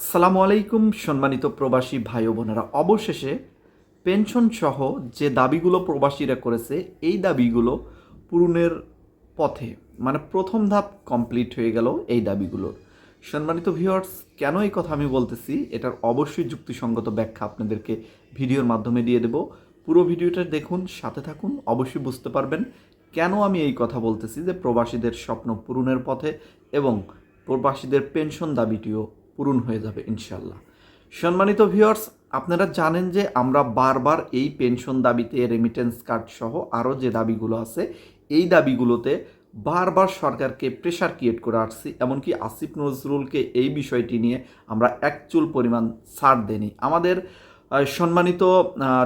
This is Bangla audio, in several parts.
আসসালামু আলাইকুম, সম্মানিত প্রবাসী ভাই বোনেরা। অবশেষে পেনশন সহ যে দাবিগুলো প্রবাসীরা করেছে, এই দাবিগুলো পূরণের পথে মানে প্রথম ধাপ কমপ্লিট হয়ে গেল এই দাবিগুলোর। সম্মানিত ভিউয়ার্স কেন এই কথা আমি বলতেছি? এটার অবশ্যই যুক্তিসঙ্গত ব্যাখ্যা আপনাদেরকে ভিডিওর মাধ্যমে দিয়ে দেব। পুরো ভিডিওটা দেখুন, সাথে থাকুন, অবশ্যই বুঝতে পারবেন কেন আমি এই কথা বলতেছি যে প্রবাসীদের স্বপ্ন পূরণের পথে এবং প্রবাসীদের পেনশন দাবিটিও পূরণ হয়ে যাবে ইনশাল্লাহ সম্মানিত ভিউয়ার্স আপনারা জানেন যে আমরা বারবার এই পেনশন দাবিতে রেমিটেন্স কার্ড সহ আরও যে দাবিগুলো আছে, এই দাবিগুলোতে বারবার সরকারকে প্রেশার ক্রিয়েট করে আসছি। এমনকি আসিফ নজরুলকে এই বিষয়টি নিয়ে আমরা একচুল পরিমাণ ছাড় দেনি আমাদের সম্মানিত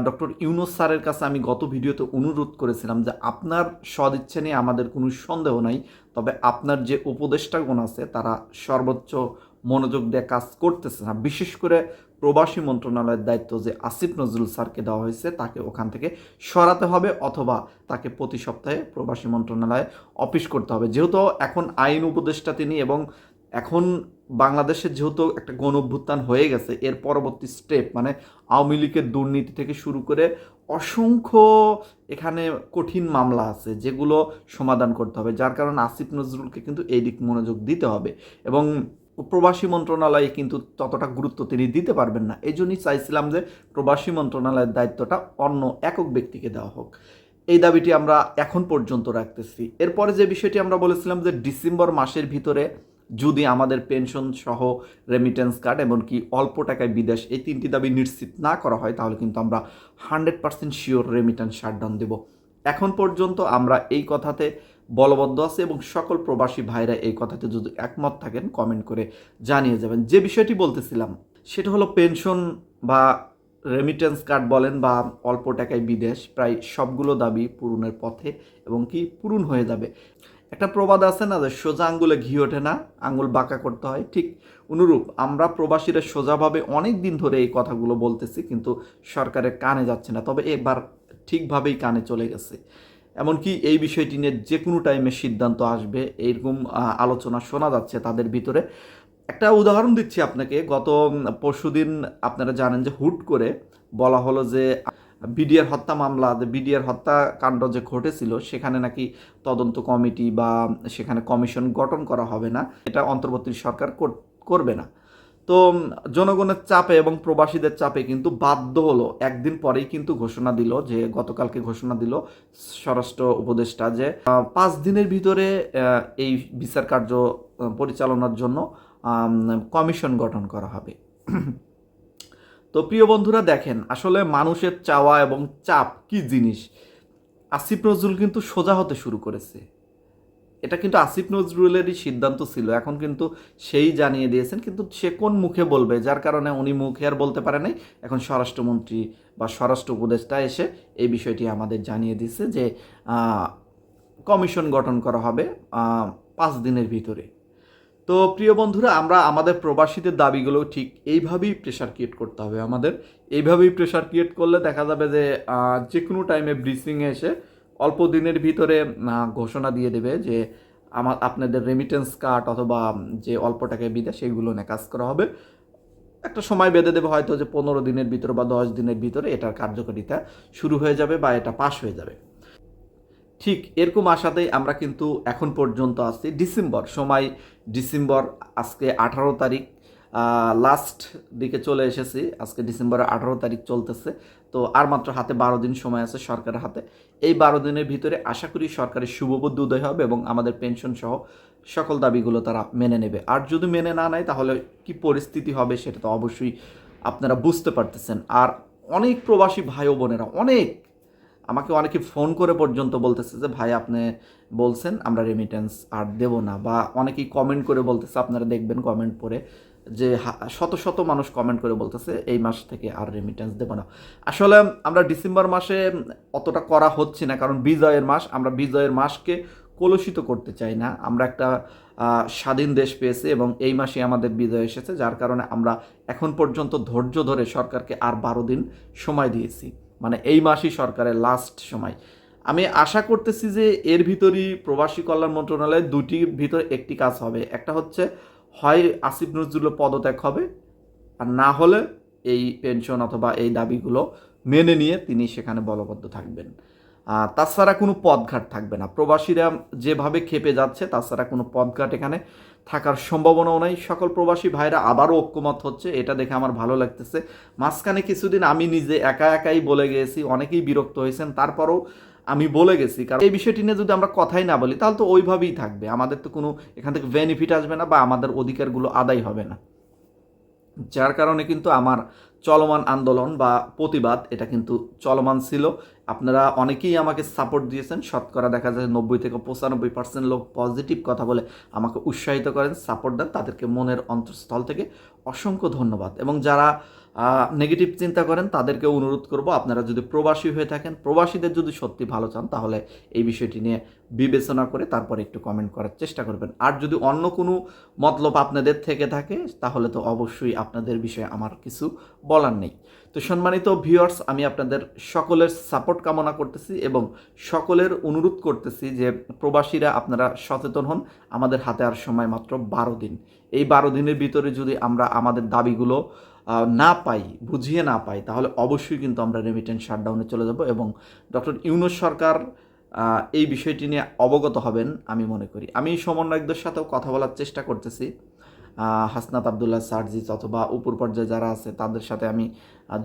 ডক্টর ইউনুস স্যারের কাছে আমি গত ভিডিওতে অনুরোধ করেছিলাম যে আপনার সদিচ্ছা নিয়ে আমাদের কোনো সন্দেহ নাই, তবে আপনার যে উপদেষ্টাগণ আছে, তারা সর্বোচ্চ মনোযোগ দিয়ে কাজ করতেছে। না বিশেষ করে প্রবাসী মন্ত্রণালয়ের দায়িত্ব যে আসিফ নজরুল স্যারকে দেওয়া হয়েছে, তাকে ওখান থেকে সরাতে হবে অথবা তাকে প্রতি সপ্তাহে প্রবাসী মন্ত্রণালয়ে অফিস করতে হবে। যেহেতু এখন আইন উপদেষ্টা তিনি এবং এখন বাংলাদেশে যেহেতু একটা গণ অভ্যুত্থান হয়ে গেছে, এর পরবর্তী স্টেপ মানে আওয়ামী লীগের দুর্নীতি থেকে শুরু করে অসংখ্য এখানে কঠিন মামলা আছে যেগুলো সমাধান করতে হবে। যার কারণে আসিফ নজরুলকে কিন্তু এই দিক মনোযোগ দিতে হবে এবং প্রবাসী মন্ত্রণালয়ে কিন্তু ততটা গুরুত্ব তিনি দিতে পারবেন না। এই জন্যই চাইছিলাম যে প্রবাসী মন্ত্রণালয়ের দায়িত্বটা অন্য একক ব্যক্তিকে দেওয়া হোক। এই দাবিটি আমরা এখন পর্যন্ত রাখতেছি। এরপরে যে বিষয়টি আমরা বলেছিলাম যে ডিসেম্বর মাসের ভিতরে যদি আমাদের পেনশন সহ রেমিটেন্স কার্ড এমনকি অল্প টাকায় বিদেশ এই তিনটি দাবি নিশ্চিত না করা হয়, তাহলে কিন্তু আমরা hundred percent sure remittance shutdown দেব। এখন পর্যন্ত আমরা এই কথাতে বলবদ্ধ আছে এবং সকল প্রবাসী ভাইরা এই কথাতে যদি একমত থাকেন কমেন্ট করে জানিয়ে যাবেন। যে বিষয়টি বলতেছিলাম, সেটা হলো পেনশন বা রেমিটেন্স কার্ড বলেন বা অল্প টাকায় বিদেশ, প্রায় সবগুলো দাবি পূরণের পথে এবং কি পূরণ হয়ে যাবে। একটা প্রবাদ আছে না যে, সোজা আঙ্গুলে ঘি ওঠে না, আঙ্গুল বাঁকা করতে হয়। ঠিক অনুরূপ আমরা প্রবাসীরা সোজাভাবে অনেক দিন ধরে এই কথাগুলো বলতেছি, কিন্তু সরকারের কানে যাচ্ছে না। তবে এবার ঠিকভাবেই কানে চলে গেছে। এমনকি এই বিষয়টি নিয়ে যে কোনো টাইমে সিদ্ধান্ত আসবে, এইরকম আলোচনা শোনা যাচ্ছে তাদের ভিতরে। একটা উদাহরণ দিচ্ছি আপনাকে, গত পরশুদিন আপনারা জানেন যে হুট করে বলা হলো যে বিডিআর হত্যা মামলা বিডিআর হত্যাকাণ্ড যে ঘটেছিল, সেখানে নাকি তদন্ত কমিটি বা সেখানে কমিশন গঠন করা হবে না, এটা অন্তর্বর্তী সরকার কর- করবে না। তো জনগণের চাপে এবং প্রবাসীদের চাপে কিন্তু বাধ্য হলো, একদিন পরেই কিন্তু ঘোষণা দিল যে, গতকালকে ঘোষণা দিল স্বরাষ্ট্র উপদেষ্টা যে পাঁচ দিনের ভিতরে এই বিচার কার্য পরিচালনার জন্য কমিশন গঠন করা হবে। তো প্রিয় বন্ধুরা দেখেন, আসলে মানুষের চাওয়া এবং চাপ কি জিনিস? আসিফ নজরুল কিন্তু সোজা হতে শুরু করেছে। এটা কিন্তু আসিফ নজরুলেরই সিদ্ধান্ত ছিল। এখন কিন্তু সেই জানিয়ে দিয়েছেন, কিন্তু সে কোন মুখে বলবে? যার কারণে উনি মুখে আর বলতে পারে নাই। এখন স্বরাষ্ট্রমন্ত্রী বা স্বরাষ্ট্র উপদেষ্টা এসে এই বিষয়টি আমাদের জানিয়ে দিচ্ছে যে কমিশন গঠন করা হবে পাঁচ দিনের ভিতরে। তো প্রিয় বন্ধুরা, আমরা আমাদের প্রবাসীদের দাবিগুলো ঠিক এইভাবেই প্রেশার ক্রিয়েট করতে হবে আমাদের। এইভাবেই প্রেশার ক্রিয়েট করলে দেখা যাবে যে যে কোনো টাইমে ব্রিফিংয়ে এসে অল্প দিনের ভিতরে ঘোষণা দিয়ে দেবে যে আমার আপনাদের রেমিটেন্স কার্ড অথবা যে অল্প টাকায় বিদেশ সেগুলো নিয়ে কাজ করা হবে। একটা সময় বেঁধে দেবে হয়তো যে পনেরো দিনের ভিতরে বা দশ দিনের ভিতরে এটার কার্যকারিতা শুরু হয়ে যাবে বা এটা পাশ হয়ে যাবে। ঠিক এরকম আশাতেই আমরা কিন্তু এখন পর্যন্ত আছি। ডিসেম্বর, সময় ডিসেম্বর, আজকে আঠারো তারিখ। লাস্ট দিকে চলে এসেছি। আজকে ডিসেম্বরের আঠারো তারিখ চলতেছে। তো আর মাত্র হাতে বারো দিন সময় আছে সরকারের হাতে। এই বারো দিনের ভিতরে আশা করি সরকারের শুভবুদ্ধি উদয় হবে এবং আমাদের পেনশন সহ সকল দাবিগুলো তারা মেনে নেবে। আর যদি মেনে না নেয়, তাহলে কি পরিস্থিতি হবে সেটা তো অবশ্যই আপনারা বুঝতে পারতেছেন। আর অনেক প্রবাসী ভাই ও বোনেরা, অনেক, আমাকে অনেকে ফোন করে পর্যন্ত বলতেছে যে, ভাই, আপনি বলছেন, আমরা রেমিটেন্স আর দেব না। বা অনেকেই কমেন্ট করে বলতেছে, আপনারা দেখবেন কমেন্ট পড়ে। যে শত শত মানুষ কমেন্ট করে বলতেছে, এই মাস থেকে আর রেমিটেন্স দেবো না। আসলে আমরা ডিসেম্বর মাসে অতটা করা হচ্ছে না, কারণ বিজয়ের মাস, আমরা বিজয়ের মাসকে কলুষিত করতে চাই না। আমরা একটা স্বাধীন দেশ পেয়েছি এবং এই মাসে আমাদের বিজয় এসেছে, যার কারণে আমরা এখন পর্যন্ত ধৈর্য ধরে সরকারকে আর বারো দিন সময় দিয়েছি। মানে এই মাসই সরকারের লাস্ট সময়। আমি আশা করতেছি যে এর ভিতরই প্রবাসী কল্যাণ মন্ত্রণালয়ের দুটির ভিতর একটি কাজ হবে। একটা হচ্ছে হয় আসিফ নজরুলের পদত্যাগ হবে আর না হলে এই পেনশন অথবা এই দাবিগুলো মেনে নিয়ে তিনি সেখানে বলবদ্ধ থাকবেন। তাছাড়া কোনো পদঘাট থাকবে না। প্রবাসীরা যেভাবে খেপে যাচ্ছে, তাছাড়া কোনো পদঘাট এখানে থাকার সম্ভাবনাও নাই। সকল প্রবাসী ভাইরা আবারও ঐক্যমত হচ্ছে। এটা দেখে আমার ভালো লাগতেছে। মাঝখানে কিছুদিন আমি নিজে একা একাই বলে গিয়েছি অনেকেই বিরক্ত হয়েছেন। তারপরও আমি বলে গেছি, কারণ এই বিষয়টি নিয়ে যদি আমরা কথাই না বলি, তাহলে তো ওইভাবেই থাকবে। আমাদের তো কোনো এখান থেকে বেনিফিট আসবে না বা আমাদের অধিকারগুলো আদায় হবে না। যার কারণে কিন্তু আমার চলমান আন্দোলন বা প্রতিবাদ, এটা কিন্তু চলমান ছিল। আপনারা অনেকেই আমাকে সাপোর্ট দিয়েছেন। শতকরা দেখা যায় নব্বই থেকে পঁচানব্বই পার্সেন্ট লোক পজিটিভ কথা বলে আমাকে উৎসাহিত করেন সাপোর্ট দেন, তাদেরকে মনের অন্তঃস্থল থেকে অসংখ্য ধন্যবাদ। এবং যারা নেগেটিভ চিন্তা করেন, তাদেরকে অনুরোধ করব, আপনারা যদি প্রবাসী হয়ে থাকেন, প্রবাসীদের যদি সত্যি ভালো চান, তাহলে এই বিষয়টি নিয়ে বিবেচনা করে তারপরে একটু কমেন্ট করার চেষ্টা করবেন। আর যদি অন্য কোনো মতলব আপনাদের থেকে থাকে, তাহলে তো অবশ্যই আপনাদের বিষয়ে আমার কিছু বলার নেই। তো সম্মানিত ভিউয়ার্স আমি আপনাদের সকলের সাপোর্ট কামনা করতেছি এবং সকলের অনুরোধ করতেছি যে প্রবাসীরা আপনারা সচেতন হন। আমাদের হাতে আর সময় মাত্র বারো দিন। এই বারো দিনের ভিতরে যদি আমরা আমাদের দাবিগুলো না পাই, বুঝিয়ে না পাই, তাহলে অবশ্যই কিন্তু আমরা রেমিটেন্স শাটডাউনে চলে যাব এবং ডক্টর ইউনুস সরকার এই বিষয়টি নিয়ে অবগত হবেন আমি মনে করি। আমি সমন্বয়কদের সাথেও কথা বলার চেষ্টা করতেছি। হাসনাত আবদুল্লাহ সার্জিস অথবা উপর পর্যায়ে যারা আছে, তাদের সাথে আমি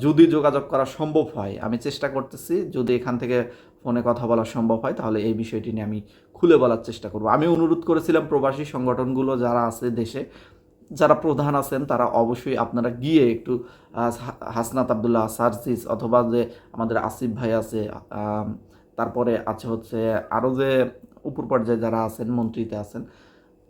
যদি যোগাযোগ করা সম্ভব হয়, আমি চেষ্টা করতেছি, যদি এখান থেকে ফোনে কথা বলা সম্ভব হয়, তাহলে এই বিষয়টি নিয়ে আমি খুলে বলার চেষ্টা করব। আমি অনুরোধ করেছিলাম প্রবাসী সংগঠনগুলো যারা আছে দেশে, যারা প্রধান আছেন, তারা অবশ্যই আপনারা গিয়ে একটু হাসনাত আবদুল্লাহ সার্জিস অথবা যে আমাদের আসিফ ভাই আছে তারপরে আছে হচ্ছে আরও যে উপর পর্যায়ে যারা আছেন, মন্ত্রীতে আছেন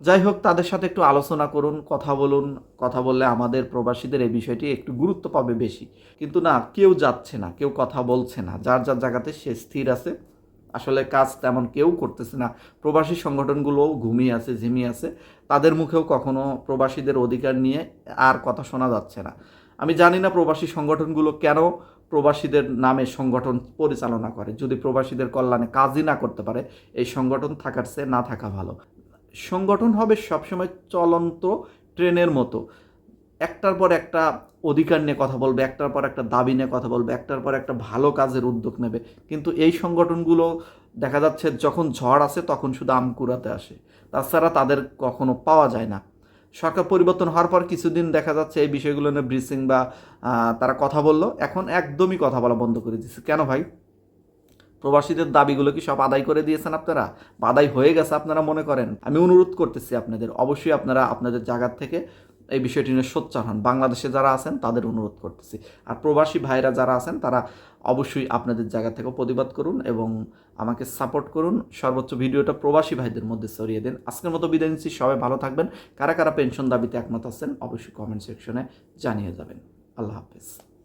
যাই হোক তাদের সাথে একটু আলোচনা করুন, কথা বলুন, কথা বললে আমাদের প্রবাসীদের এই বিষয়টি একটু গুরুত্ব পাবে বেশি। কিন্তু না, কেউ যাচ্ছে না, কেউ কথা বলছে না। যার যার জায়গাতে সে স্থির আছে। আসলে কাজ তেমন কেউ করতেছে না। প্রবাসী সংগঠনগুলোও ঘুমিয়ে আছে, ঝিমিয়ে আছে। তাদের মুখেও কখনো প্রবাসীদের অধিকার নিয়ে আর কথা শোনা যাচ্ছে না। আমি জানি না প্রবাসী সংগঠনগুলো কেন প্রবাসীদের নামে সংগঠন পরিচালনা করে। যদি প্রবাসীদের কল্যাণে কাজই না করতে পারে, এই সংগঠন থাকার চেয়ে না থাকা ভালো। সংগঠন হবে সবসময় চলন্ত ট্রেনের মতো। একটার পর একটা অধিকার নিয়ে কথা বলবে, একটার পর একটা দাবি নিয়ে কথা বলবে, একটার পর একটা ভালো কাজের উদ্যোগ নেবে। কিন্তু এই সংগঠনগুলো দেখা যাচ্ছে যখন ঝড় আসে তখন শুধু আম কুড়াতে আসে। তাছাড়া তাদের কখনো পাওয়া যায় না। সরকার পরিবর্তন হওয়ার পর কিছুদিন দেখা যাচ্ছে এই বিষয়গুলো নিয়ে ব্রিসিং বা তারা কথা বলল। এখন একদমই কথা বলা বন্ধ করে দিচ্ছে কেন ভাই? প্রবাসীদের দাবিগুলো কি সব আদায় করে দিয়েছেন আপনারা? আদায় হয়ে গেছে আপনারা মনে করেন? আমি অনুরোধ করতেছি আপনাদের, অবশ্যই আপনারা আপনাদের জায়গার থেকে এই বিষয়টি নিয়ে সোচ্চার হন। বাংলাদেশে যারা আছেন, তাদের অনুরোধ করতেছি। আর প্রবাসী ভাইরা যারা আছেন, তারা অবশ্যই আপনাদের জায়গা থেকে প্রতিবাদ করুন এবং আমাকে সাপোর্ট করুন। সর্বোচ্চ ভিডিওটা প্রবাসী ভাইদের মধ্যে ছড়িয়ে দিন। আজকের মতো বিদায় নিচ্ছি। সবাই ভালো থাকবেন। কারা কারা পেনশন দাবিতে একমত আছেন, অবশ্যই কমেন্ট সেকশনে জানিয়ে যাবেন। আল্লাহ হাফেজ।